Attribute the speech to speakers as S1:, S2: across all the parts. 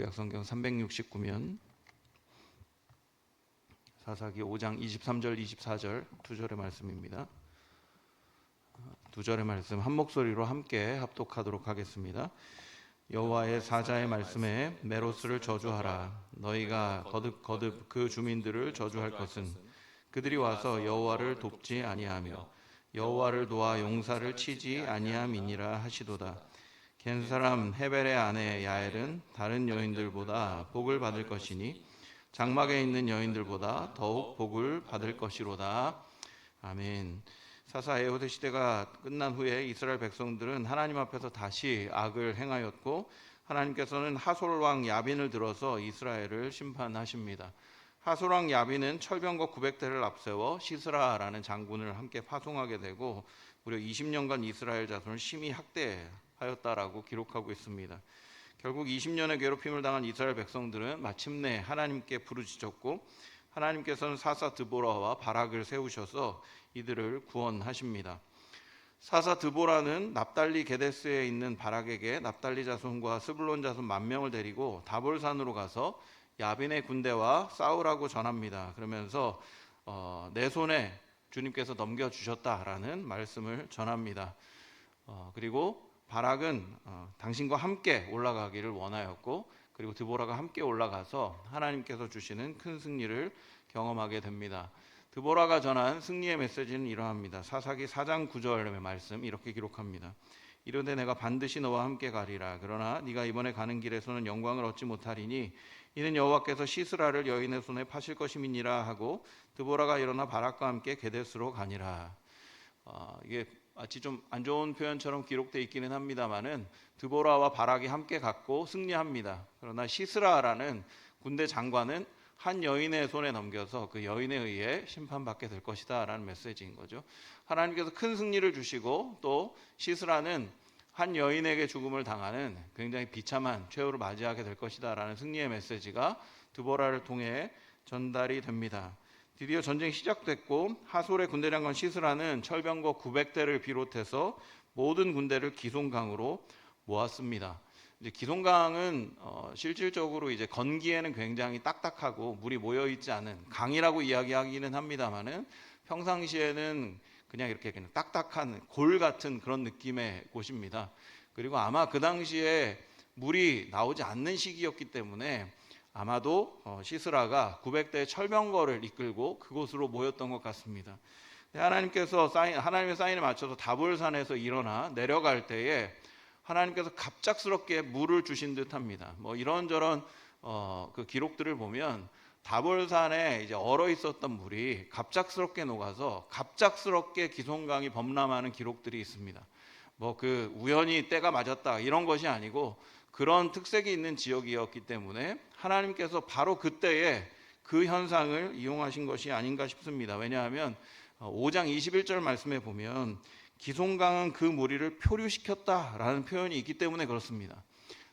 S1: 구약 성경 369면 사사기 5장 23절 24절 두 절의 말씀입니다. 두 절의 말씀 한 목소리로 함께 합독하도록 하겠습니다. 여호와의 사자의 말씀에 메로스를 저주하라. 너희가 거듭 거듭 그 주민들을 저주할 것은 그들이 와서 여호와를 돕지 아니하며 여호와를 도와 용사를 치지 아니함이니라 하시도다. 겐 사람 헤벨의 아내 야엘은 다른 여인들보다 복을 받을 것이니 장막에 있는 여인들보다 더욱 복을 받을 것이로다. 아멘. 사사 에호드 시대가 끝난 후에 이스라엘 백성들은 하나님 앞에서 다시 악을 행하였고 하나님께서는 하솔 왕 야빈을 들어서 이스라엘을 심판하십니다. 하솔 왕 야빈은 철병거 900대를 앞세워 시스라라는 장군을 함께 파송하게 되고 무려 20년간 이스라엘 자손을 심히 학대 하였다라고 기록하고 있습니다. 결국 20년의 괴롭힘을 당한 이스라엘 백성들은 마침내 하나님께 부르짖었고 하나님께서는 사사 드보라와 바락을 세우셔서 이들을 구원하십니다. 사사 드보라는 납달리 게데스에 있는 바락에게 납달리 자손과 스불론 자손 만 명을 데리고 다볼산으로 가서 야빈의 군대와 싸우라고 전합니다. 그러면서 어, 내 손에 주님께서 넘겨 주셨다라는 말씀을 전합니다. 어, 그리고 바락은 어, 당신과 함께 올라가기를 원하였고 그리고 드보라가 함께 올라가서 하나님께서 주시는 큰 승리를 경험하게 됩니다. 드보라가 전한 승리의 메시지는 이러합니다. 사사기 4장 9절의 말씀 이렇게 기록합니다. 이르되 내가 반드시 너와 함께 가리라. 그러나 네가 이번에 가는 길에서는 영광을 얻지 못하리니 이는 여호와께서 시스라를 여인의 손에 파실 것임이니라 하고 드보라가 일어나 바락과 함께 게데스로 가니라. 어, 이게 마치 좀 안 좋은 표현처럼 기록되어 있기는 합니다만은 드보라와 바락이 함께 갔고 승리합니다. 그러나 시스라라는 군대 장관은 한 여인의 손에 넘겨서 그 여인에 의해 심판받게 될 것이다라는 메시지인 거죠. 하나님께서 큰 승리를 주시고 또 시스라는 한 여인에게 죽음을 당하는 굉장히 비참한 최후를 맞이하게 될 것이다라는 승리의 메시지가 드보라를 통해 전달이 됩니다. 드디어 전쟁이 시작됐고 하솔의 군대장관 시스라는 철병거 900대를 비롯해서 모든 군대를 기송강으로 모았습니다. 이제 기송강은 어, 실질적으로 이제 건기에는 굉장히 딱딱하고 물이 모여 있지 않은 강이라고 이야기하기는 합니다만은 평상시에는 그냥 이렇게 그냥 딱딱한 골 같은 그런 느낌의 곳입니다. 그리고 아마 그 당시에 물이 나오지 않는 시기였기 때문에 아마도 어, 시스라가 900대의 철병거를 이끌고 그곳으로 모였던 것 같습니다. 하나님께서 사인, 하나님의 사인에 맞춰서 다볼산에서 일어나 내려갈 때에 하나님께서 갑작스럽게 물을 주신 듯합니다. 뭐 이런저런 어, 그 기록들을 보면 다볼산에 이제 얼어 있었던 물이 갑작스럽게 녹아서 갑작스럽게 기송강이 범람하는 기록들이 있습니다. 뭐 그 우연히 때가 맞았다 이런 것이 아니고 그런 특색이 있는 지역이었기 때문에 하나님께서 바로 그때에 그 현상을 이용하신 것이 아닌가 싶습니다. 왜냐하면 5장 21절 말씀에 보면 기송강은 그 무리를 표류시켰다라는 표현이 있기 때문에 그렇습니다.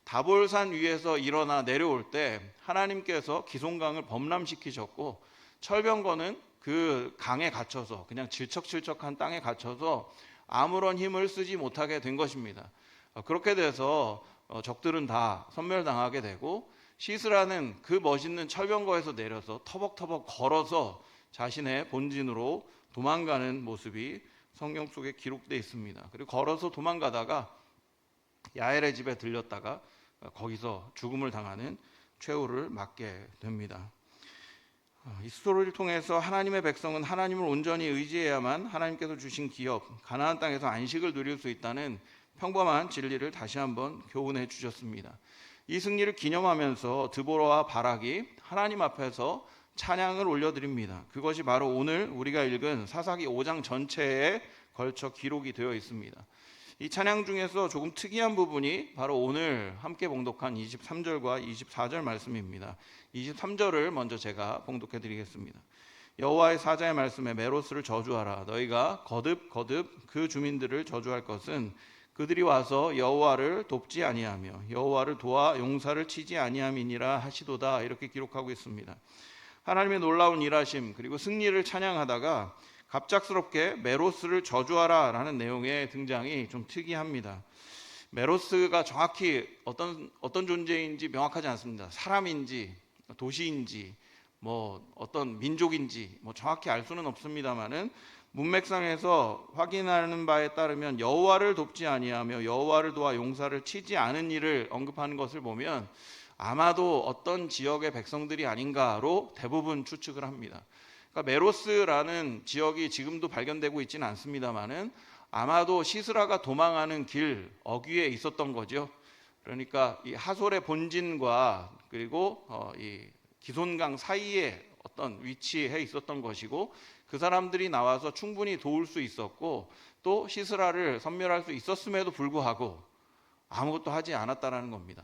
S1: 다볼산 위에서 일어나 내려올 때 하나님께서 기송강을 범람시키셨고 철병거는 그 강에 갇혀서 그냥 질척질척한 땅에 갇혀서 아무런 힘을 쓰지 못하게 된 것입니다. 그렇게 돼서 어, 적들은 다 섬멸당하게 되고 시스라는 그 멋있는 철병거에서 내려서 터벅터벅 걸어서 자신의 본진으로 도망가는 모습이 성경 속에 기록되어 있습니다. 그리고 걸어서 도망가다가 야엘의 집에 들렸다가 거기서 죽음을 당하는 최후를 맞게 됩니다. 어, 이 스토리를 통해서 하나님의 백성은 하나님을 온전히 의지해야만 하나님께서 주신 기업 가나안 땅에서 안식을 누릴 수 있다는 평범한 진리를 다시 한번 교훈해 주셨습니다. 이 승리를 기념하면서 드보라와 바락이 하나님 앞에서 찬양을 올려드립니다. 그것이 바로 오늘 우리가 읽은 사사기 5장 전체에 걸쳐 기록이 되어 있습니다. 이 찬양 중에서 조금 특이한 부분이 바로 오늘 함께 봉독한 23절과 24절 말씀입니다. 23절을 먼저 제가 봉독해 드리겠습니다. 여호와의 사자의 말씀에 메로스를 저주하라 너희가 거듭 거듭 그 주민들을 저주할 것은 그들이 와서 여호와를 돕지 아니하며 여호와를 도와 용사를 치지 아니함이니라 하시도다 이렇게 기록하고 있습니다. 하나님의 놀라운 일하심 그리고 승리를 찬양하다가 갑작스럽게 메로스를 저주하라라는 내용의 등장이 좀 특이합니다. 메로스가 정확히 어떤 어떤 존재인지 명확하지 않습니다. 사람인지 도시인지 뭐 어떤 민족인지 뭐 정확히 알 수는 없습니다만은 문맥상에서 확인하는 바에 따르면 여호와를 돕지 아니하며 여호와를 도와 용사를 치지 않은 일을 언급하는 것을 보면 아마도 어떤 지역의 백성들이 아닌가로 대부분 추측을 합니다. 그러니까 메로스라는 지역이 지금도 발견되고 있지는 않습니다만은 아마도 시스라가 도망하는 길 어귀에 있었던 거죠. 그러니까 이 하솔의 본진과 그리고 어, 이 기손강 사이에 어떤 위치에 있었던 것이고 그 사람들이 나와서 충분히 도울 수 있었고 또 시스라를 섬멸할 수 있었음에도 불구하고 아무것도 하지 않았다라는 겁니다.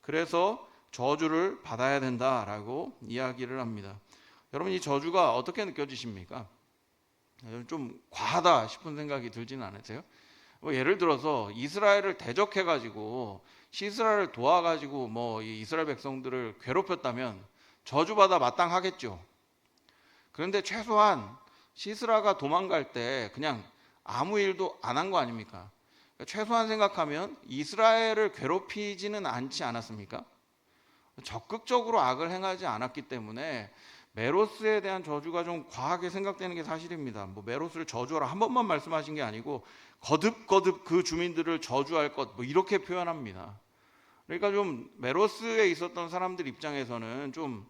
S1: 그래서 저주를 받아야 된다라고 이야기를 합니다. 여러분 이 저주가 어떻게 느껴지십니까? 좀 과하다 싶은 생각이 들지는 않으세요? 뭐 예를 들어서 이스라엘을 대적해 가지고 시스라를 도와 가지고 뭐이 이스라엘 백성들을 괴롭혔다면 저주받아 마땅하겠죠. 그런데 최소한 시스라가 도망갈 때 그냥 아무 일도 안 한 거 아닙니까? 최소한 생각하면 이스라엘을 괴롭히지는 않지 않았습니까? 적극적으로 악을 행하지 않았기 때문에 메로스에 대한 저주가 좀 과하게 생각되는 게 사실입니다. 뭐 메로스를 저주하라 한 번만 말씀하신 게 아니고 거듭거듭 그 주민들을 저주할 것 뭐 이렇게 표현합니다. 그러니까 좀 메로스에 있었던 사람들 입장에서는 좀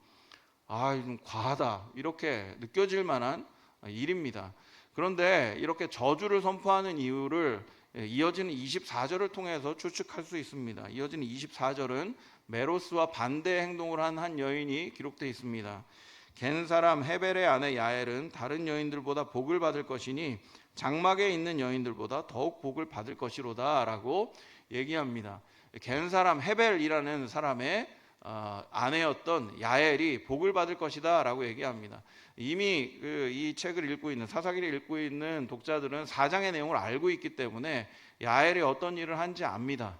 S1: 아, 좀 과하다 이렇게 느껴질 만한 일입니다. 그런데 이렇게 저주를 선포하는 이유를 예, 이어지는 24절을 통해서 추측할 수 있습니다. 이어지는 24절은 메로스와 반대 행동을 한 한 여인이 기록되어 있습니다. 겐 사람 헤벨의 아내 야엘은 다른 여인들보다 복을 받을 것이니 장막에 있는 여인들보다 더욱 복을 받을 것이로다라고 얘기합니다. 겐 사람 헤벨이라는 사람의 어, 아내였던 야엘이 복을 받을 것이다라고 얘기합니다. 이미 그 이 책을 읽고 있는 사사기를 읽고 있는 독자들은 사장의 내용을 알고 있기 때문에 야엘이 어떤 일을 한지 압니다.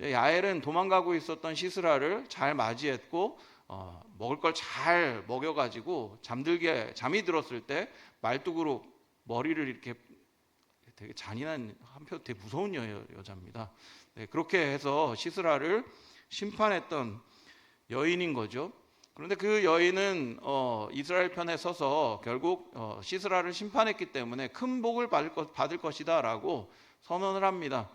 S1: 야엘은 도망가고 있었던 시스라를 잘 맞이했고 어, 먹을 걸 잘 먹여가지고 잠들게 잠이 들었을 때 말뚝으로 머리를 이렇게 되게 잔인한 한편 되게 무서운 여, 여자입니다. 네, 그렇게 해서 시스라를 심판했던 여인인 거죠. 그런데 그 여인은 어, 이스라엘 편에 서서 결국 어, 시스라를 심판했기 때문에 큰 복을 받을, 것, 받을 것이다라고 선언을 합니다.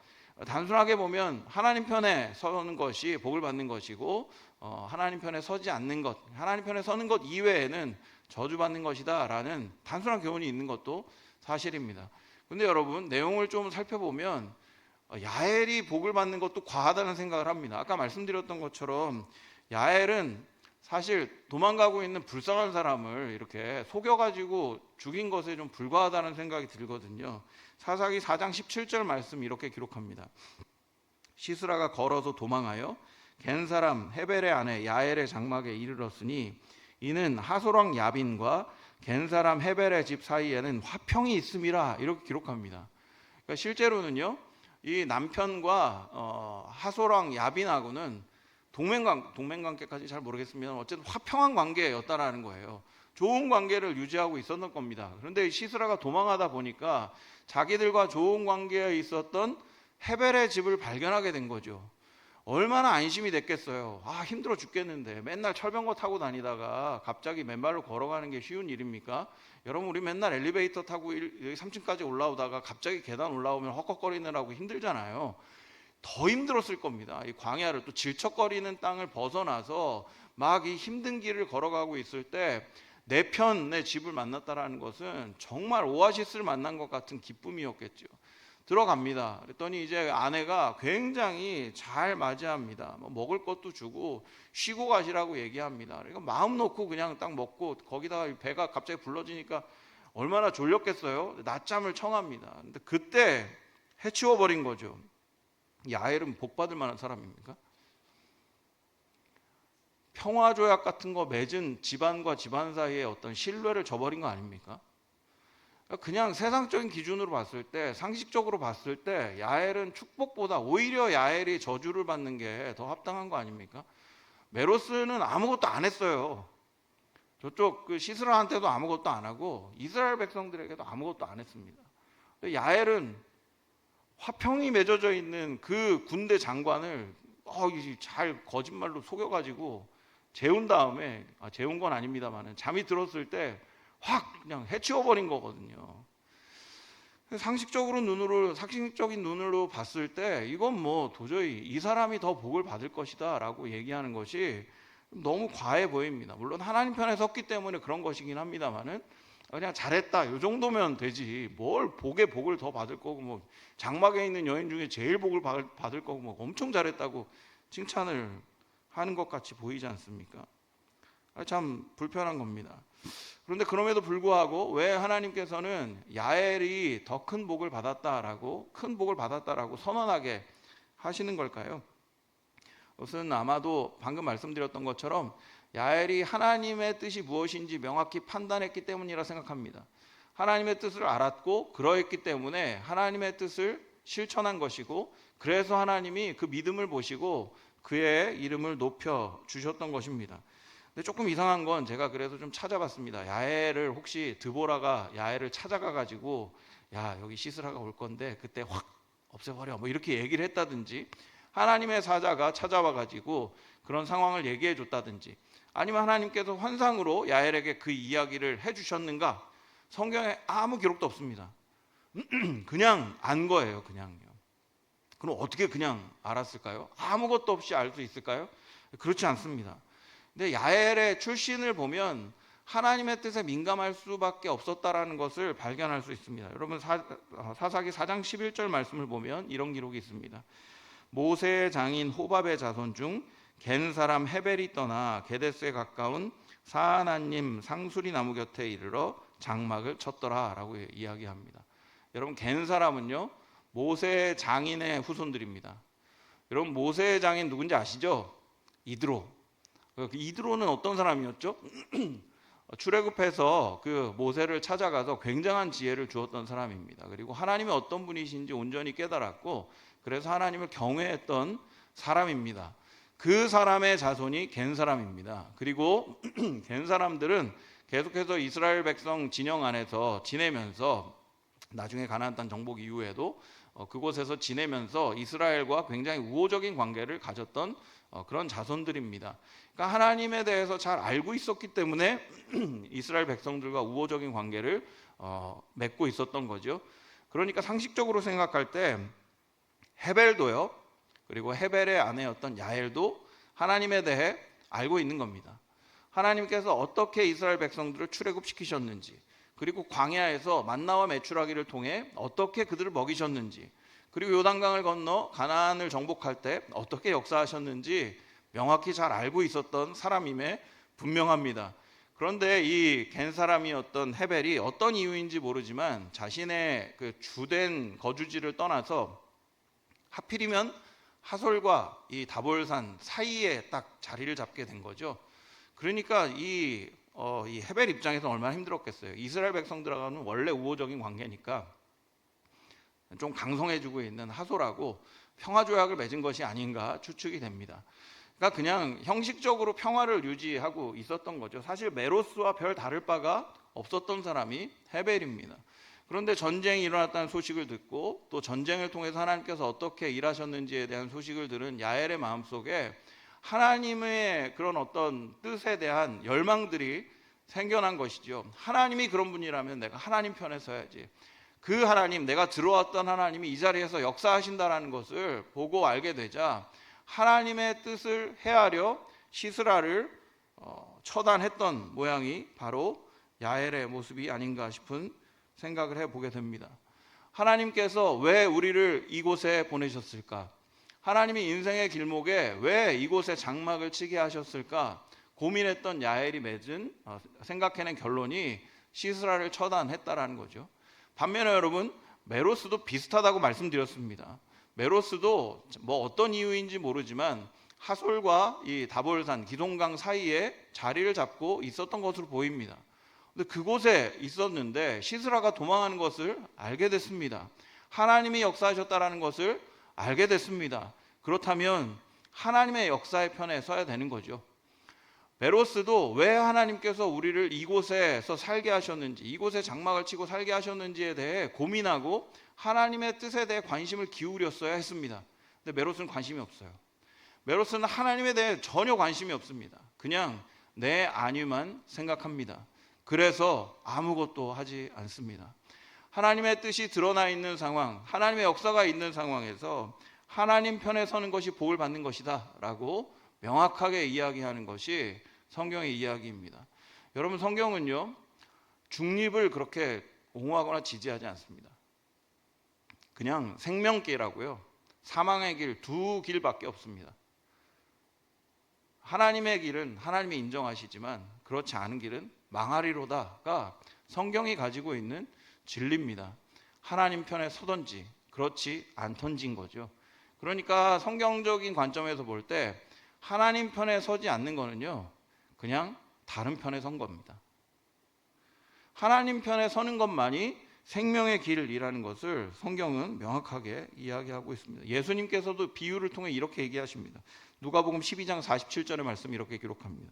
S1: 단순하게 보면 하나님 편에 서는 것이 복을 받는 것이고 어, 하나님 편에 서지 않는 것, 하나님 편에 서는 것 이외에는 저주받는 것이다라는 단순한 교훈이 있는 것도 사실입니다. 근데 여러분 내용을 좀 살펴보면 어, 야엘이 복을 받는 것도 과하다는 생각을 합니다. 아까 말씀드렸던 것처럼 야엘은 사실 도망가고 있는 불쌍한 사람을 이렇게 속여가지고 죽인 것에 좀 불과하다는 생각이 들거든요. 사사기 4장 17절 말씀 이렇게 기록합니다. 시스라가 걸어서 도망하여 겐 사람 헤벨의 아내 야엘의 장막에 이르렀으니 이는 하소랑 야빈과 겐 사람 헤벨의 집 사이에는 화평이 있음이라 이렇게 기록합니다. 그러니까 실제로는요, 이 남편과 어, 하소랑 야빈하고는 동맹관 동맹관계까지 잘 모르겠습니다. 어쨌든 화평한 관계였다라는 거예요. 좋은 관계를 유지하고 있었던 겁니다. 그런데 시스라가 도망하다 보니까 자기들과 좋은 관계에 있었던 헤벨의 집을 발견하게 된 거죠. 얼마나 안심이 됐겠어요. 아, 힘들어 죽겠는데. 맨날 철병거 타고 다니다가 갑자기 맨발로 걸어가는 게 쉬운 일입니까? 여러분, 우리 맨날 엘리베이터 타고 3층까지 올라오다가 갑자기 계단 올라오면 헉헉거리느라고 힘들잖아요. 더 힘들었을 겁니다. 이 광야를 또 질척거리는 땅을 벗어나서 막 이 힘든 길을 걸어가고 있을 때 내 편의 집을 만났다라는 것은 정말 오아시스를 만난 것 같은 기쁨이었겠죠. 들어갑니다. 그랬더니 이제 아내가 굉장히 잘 맞이합니다. 뭐 먹을 것도 주고 쉬고 가시라고 얘기합니다. 그러니까 마음 놓고 그냥 딱 먹고 거기다가 배가 갑자기 불러지니까 얼마나 졸렸겠어요. 낮잠을 청합니다. 근데 그때 해치워 버린 거죠. 야엘은 복 받을 만한 사람입니까? 평화 조약 같은 거 맺은 집안과 집안 사이에 어떤 신뢰를 저버린 거 아닙니까? 그냥 세상적인 기준으로 봤을 때 상식적으로 봤을 때 야엘은 축복보다 오히려 야엘이 저주를 받는 게 더 합당한 거 아닙니까? 메로스는 아무것도 안 했어요. 저쪽 그 시스라한테도 아무것도 안 하고 이스라엘 백성들에게도 아무것도 안 했습니다. 야엘은 화평이 맺어져 있는 그 군대 장관을 어, 이잘 거짓말로 속여가지고 재운 다음에 아, 재운 건 아닙니다만은 잠이 들었을 때 확 그냥 해치워버린 거거든요. 상식적으로 눈으로 상식적인 눈으로 봤을 때 이건 뭐 도저히 이 사람이 더 복을 받을 것이다라고 얘기하는 것이 너무 과해 보입니다. 물론 하나님 편에 섰기 때문에 그런 것이긴 합니다만은 그냥 잘했다 요 정도면 되지 뭘 복에 복을 더 받을 거고 뭐 장막에 있는 여인 중에 제일 복을 받을, 받을 거고 뭐 엄청 잘했다고 칭찬을 하는 것 같이 보이지 않습니까? 아, 참 불편한 겁니다. 그런데 그럼에도 불구하고 왜 하나님께서는 야엘이 더 큰 복을 받았다라고 큰 복을 받았다라고 선언하게 하시는 걸까요? 그것은 아마도 방금 말씀드렸던 것처럼 야엘이 하나님의 뜻이 무엇인지 명확히 판단했기 때문이라 생각합니다. 하나님의 뜻을 알았고 그러했기 때문에 하나님의 뜻을 실천한 것이고 그래서 하나님이 그 믿음을 보시고 그의 이름을 높여 주셨던 것입니다. 근데 조금 이상한 건 제가 그래서 좀 찾아봤습니다. 야엘을 혹시 드보라가 야엘을 찾아가 가지고 야 여기 시스라가 올 건데 그때 확 없애버려 뭐 이렇게 얘기를 했다든지 하나님의 사자가 찾아와 가지고 그런 상황을 얘기해 줬다든지 아니면 하나님께서 환상으로 야엘에게 그 이야기를 해 주셨는가 성경에 아무 기록도 없습니다. 그냥 안 거예요, 그냥요. 그럼 어떻게 그냥 알았을까요? 아무것도 없이 알 수 있을까요? 그렇지 않습니다. 근데 야엘의 출신을 보면 하나님의 뜻에 민감할 수밖에 없었다라는 것을 발견할 수 있습니다. 여러분 사, 사기 4장 11절 말씀을 보면 이런 기록이 있습니다. 모세의 장인 호밥의 자손 중 겐 사람 헤벨이 떠나 게데스에 가까운 사하나님 상수리 나무 곁에 이르러 장막을 쳤더라라고 이야기합니다. 여러분 겐 사람은요 모세의 장인의 후손들입니다. 여러분 모세의 장인 누군지 아시죠? 이드로. 그 이드로는 어떤 사람이었죠? 출애굽해서 그 모세를 찾아가서 굉장한 지혜를 주었던 사람입니다. 그리고 하나님이 어떤 분이신지 온전히 깨달았고 그래서 하나님을 경외했던 사람입니다. 그 사람의 자손이 겐 사람입니다. 그리고 겐 사람들은 계속해서 이스라엘 백성 진영 안에서 지내면서 나중에 가나안 땅 정복 이후에도 어, 그곳에서 지내면서 이스라엘과 굉장히 우호적인 관계를 가졌던 어, 그런 자손들입니다. 그러니까 하나님에 대해서 잘 알고 있었기 때문에 이스라엘 백성들과 우호적인 관계를 어, 맺고 있었던 거죠. 그러니까 상식적으로 생각할 때 헤벨도요. 그리고 헤벨의 아내였던 야엘도 하나님에 대해 알고 있는 겁니다. 하나님께서 어떻게 이스라엘 백성들을 출애굽시키셨는지 그리고 광야에서 만나와 메추라기를 통해 어떻게 그들을 먹이셨는지 그리고 요단강을 건너 가나안을 정복할 때 어떻게 역사하셨는지 명확히 잘 알고 있었던 사람임에 분명합니다. 그런데 이 겐 사람이었던 헤벨이 어떤 이유인지 모르지만 자신의 그 주된 거주지를 떠나서 하필이면 하솔과 이 다볼산 사이에 딱 자리를 잡게 된 거죠. 그러니까 이, 어, 이 헤벨 입장에서 얼마나 힘들었겠어요. 이스라엘 백성들하고는 원래 우호적인 관계니까 좀 강성해지고 있는 하솔하고 평화 조약을 맺은 것이 아닌가 추측이 됩니다. 그러니까 그냥 형식적으로 평화를 유지하고 있었던 거죠. 사실 메로스와 별 다를 바가 없었던 사람이 헤벨입니다. 그런데 전쟁이 일어났다는 소식을 듣고 또 전쟁을 통해서 하나님께서 어떻게 일하셨는지에 대한 소식을 들은 야엘의 마음속에 하나님의 그런 어떤 뜻에 대한 열망들이 생겨난 것이죠. 하나님이 그런 분이라면 내가 하나님 편에 서야지. 그 하나님, 내가 들어왔던 하나님이 이 자리에서 역사하신다라는 것을 보고 알게 되자 하나님의 뜻을 헤아려 시스라를 어, 처단했던 모양이 바로 야엘의 모습이 아닌가 싶은 생각을 해보게 됩니다. 하나님께서 왜 우리를 이곳에 보내셨을까? 하나님이 인생의 길목에 왜 이곳에 장막을 치게 하셨을까? 고민했던 야엘이 맺은 어, 생각해낸 결론이 시스라를 처단했다라는 거죠. 반면에 여러분 메로스도 비슷하다고 말씀드렸습니다. 메로스도 뭐 어떤 이유인지 모르지만 하솔과 이 다볼산 기동강 사이에 자리를 잡고 있었던 것으로 보입니다. 근데 그곳에 있었는데 시스라가 도망하는 것을 알게 됐습니다. 하나님이 역사하셨다라는 것을 알게 됐습니다. 그렇다면 하나님의 역사의 편에 서야 되는 거죠. 베로스도 왜 하나님께서 우리를 이곳에서 살게 하셨는지, 이곳에 장막을 치고 살게 하셨는지에 대해 고민하고 하나님의 뜻에 대해 관심을 기울였어야 했습니다. 근데 메로스는 관심이 없어요. 메로스는 하나님에 대해 전혀 관심이 없습니다. 그냥 내 안위만 생각합니다. 그래서 아무것도 하지 않습니다. 하나님의 뜻이 드러나 있는 상황, 하나님의 역사가 있는 상황에서 하나님 편에 서는 것이 복을 받는 것이다 라고 명확하게 이야기하는 것이 성경의 이야기입니다. 여러분 성경은요 중립을 그렇게 옹호하거나 지지하지 않습니다. 그냥 생명길라고요. 사망의 길 두 길밖에 없습니다. 하나님의 길은 하나님이 인정하시지만 그렇지 않은 길은 망하리로다가 성경이 가지고 있는 진리입니다. 하나님 편에 서든지 그렇지 않던진 거죠. 그러니까 성경적인 관점에서 볼 때 하나님 편에 서지 않는 거는요. 그냥 다른 편에 선 겁니다. 하나님 편에 서는 것만이 생명의 길이라는 것을 성경은 명확하게 이야기하고 있습니다. 예수님께서도 비유를 통해 이렇게 얘기하십니다. 누가복음 12장 47절의 말씀 이렇게 기록합니다.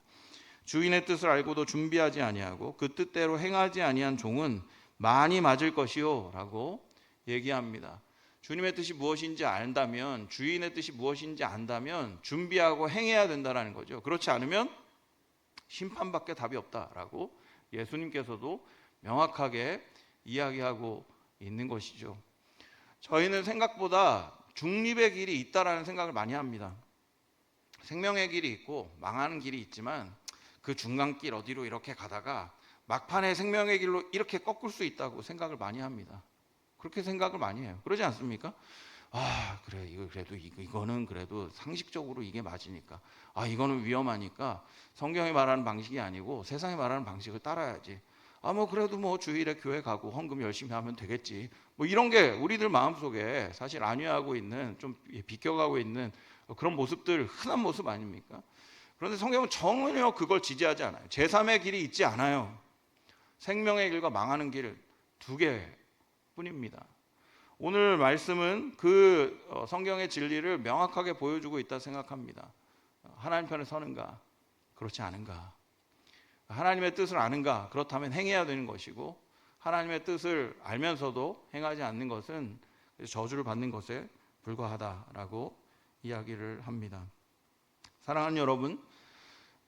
S1: 주인의 뜻을 알고도 준비하지 아니하고 그 뜻대로 행하지 아니한 종은 많이 맞을 것이요라고 얘기합니다. 주님의 뜻이 무엇인지 안다면 주인의 뜻이 무엇인지 안다면 준비하고 행해야 된다라는 거죠. 그렇지 않으면 심판밖에 답이 없다라고 예수님께서도 명확하게 이야기하고 있는 것이죠. 저희는 생각보다 중립의 길이 있다라는 생각을 많이 합니다. 생명의 길이 있고 망하는 길이 있지만 그 중간길 어디로 이렇게 가다가 막판에 생명의 길로 이렇게 꺾을 수 있다고 생각을 많이 합니다. 그렇게 생각을 많이 해요. 그러지 않습니까? 아, 그래. 이거 그래도 이거, 이거 는 그래도 상식적으로 이게 맞으니까. 아, 이거는 위험하니까 성경이 말하는 방식이 아니고 세상이 말하는 방식을 따라야지. 아, 뭐 그래도 뭐 주일에 교회 가고 헌금 열심히 하면 되겠지. 뭐 이런 게 우리들 마음속에 사실 안위하고 있는 좀 비껴가고 있는 그런 모습들 흔한 모습 아닙니까? 그런데 성경은 전혀 그걸 지지하지 않아요. 제3의 길이 있지 않아요. 생명의 길과 망하는 길 두 개뿐입니다. 오늘 말씀은 그 어, 성경의 진리를 명확하게 보여주고 있다 생각합니다. 하나님 편에 서는가? 그렇지 않은가? 하나님의 뜻을 아는가? 그렇다면 행해야 되는 것이고 하나님의 뜻을 알면서도 행하지 않는 것은 저주를 받는 것에 불과하다라고 이야기를 합니다. 사랑하는 여러분,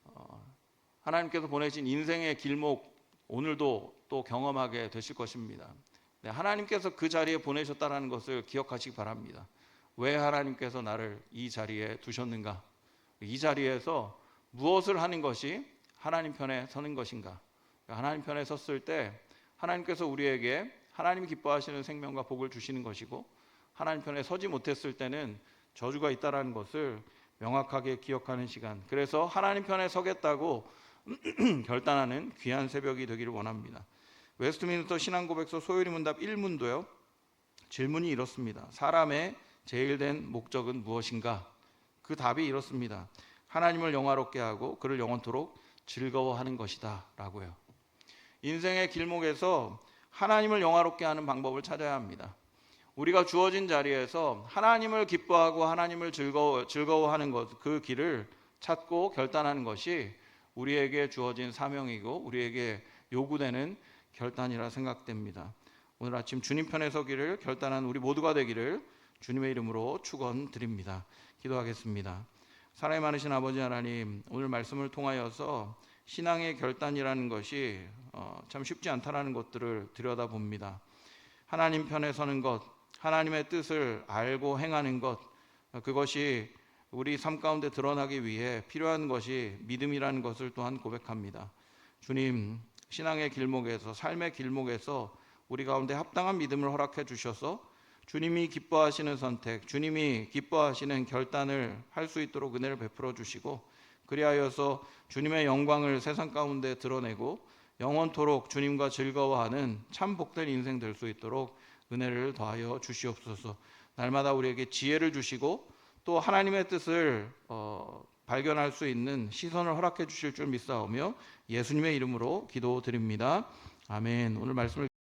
S1: 어, 하나님께서 보내신 인생의 길목 오늘도 또 경험하게 되실 것입니다. 네, 하나님께서 그 자리에 보내셨다라는 것을 기억하시기 바랍니다. 왜 하나님께서 나를 이 자리에 두셨는가? 이 자리에서 무엇을 하는 것이 하나님 편에 서는 것인가? 하나님 편에 섰을 때 하나님께서 우리에게 하나님이 기뻐하시는 생명과 복을 주시는 것이고 하나님 편에 서지 못했을 때는 저주가 있다라는 것을 명확하게 기억하는 시간. 그래서 하나님 편에 서겠다고 결단하는 귀한 새벽이 되기를 원합니다. 웨스트민스터 신앙고백서 소요리 문답 1문도요. 질문이 이렇습니다. 사람의 제일 된 목적은 무엇인가? 그 답이 이렇습니다. 하나님을 영화롭게 하고 그를 영원토록 즐거워하는 것이다라고요. 인생의 길목에서 하나님을 영화롭게 하는 방법을 찾아야 합니다. 우리가 주어진 자리에서 하나님을 기뻐하고 하나님을 즐거워, 즐거워하는 것, 그 길을 찾고 결단하는 것이 우리에게 주어진 사명이고 우리에게 요구되는 결단이라 생각됩니다. 오늘 아침 주님 편에 서기를 결단한 우리 모두가 되기를 주님의 이름으로 축원드립니다. 기도하겠습니다. 사랑이 많으신 아버지 하나님, 오늘 말씀을 통하여서 신앙의 결단이라는 것이 어, 참 쉽지 않다라는 것들을 들여다봅니다. 하나님 편에 서는 것, 하나님의 뜻을 알고 행하는 것, 그것이 우리 삶 가운데 드러나기 위해 필요한 것이 믿음이라는 것을 또한 고백합니다. 주님, 신앙의 길목에서, 삶의 길목에서 우리 가운데 합당한 믿음을 허락해 주셔서 주님이 기뻐하시는 선택, 주님이 기뻐하시는 결단을 할 수 있도록 은혜를 베풀어 주시고 그리하여서 주님의 영광을 세상 가운데 드러내고 영원토록 주님과 즐거워하는 참 복된 인생 될 수 있도록 은혜를 더하여 주시옵소서. 날마다 우리에게 지혜를 주시고 또 하나님의 뜻을 어, 발견할 수 있는 시선을 허락해 주실 줄 믿사오며 예수님의 이름으로 기도드립니다. 아멘. 오늘 말씀을